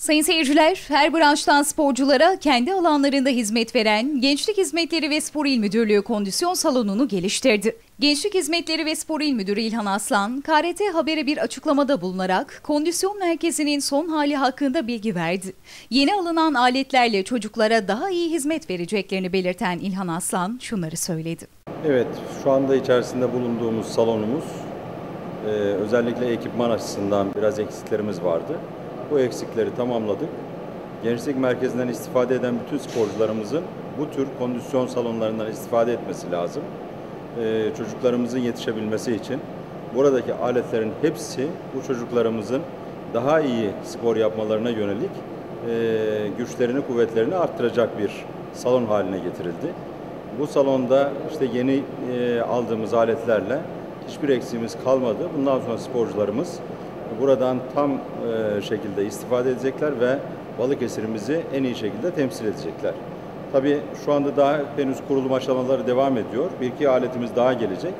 Sayın seyirciler, her branştan sporculara kendi alanlarında hizmet veren Gençlik Hizmetleri ve Spor İl Müdürlüğü kondisyon salonunu geliştirdi. Gençlik Hizmetleri ve Spor İl Müdürü İlhan Aslan, KRT Haber'e bir açıklamada bulunarak kondisyon merkezinin son hali hakkında bilgi verdi. Yeni alınan aletlerle çocuklara daha iyi hizmet vereceklerini belirten İlhan Aslan şunları söyledi. Evet, şu anda içerisinde bulunduğumuz salonumuz e, özellikle ekipman açısından biraz eksiklerimiz vardı. Bu eksikleri tamamladık. Gençlik merkezinden istifade eden bütün sporcularımızın bu tür kondisyon salonlarından istifade etmesi lazım. Ee, çocuklarımızın yetişebilmesi için buradaki aletlerin hepsi bu çocuklarımızın daha iyi spor yapmalarına yönelik e, güçlerini, kuvvetlerini arttıracak bir salon haline getirildi. Bu salonda işte yeni e, aldığımız aletlerle hiçbir eksiğimiz kalmadı. Bundan sonra sporcularımız buradan tam e, şekilde istifade edecekler ve Balıkesir'imizi en iyi şekilde temsil edecekler. Tabii şu anda daha henüz kurulum aşamaları devam ediyor. Bir iki aletimiz daha gelecek.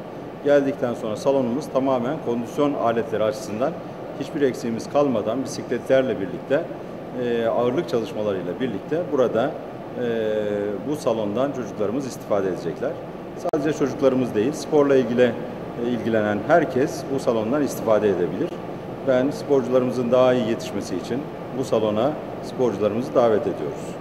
Geldikten sonra salonumuz tamamen kondisyon aletleri açısından hiçbir eksiğimiz kalmadan bisikletlerle birlikte e, ağırlık çalışmalarıyla birlikte burada e, bu salondan çocuklarımız istifade edecekler. Sadece çocuklarımız değil, sporla ilgili ilgilenen herkes bu salondan istifade edebilir. Ben sporcularımızın daha iyi yetişmesi için bu salona sporcularımızı davet ediyoruz.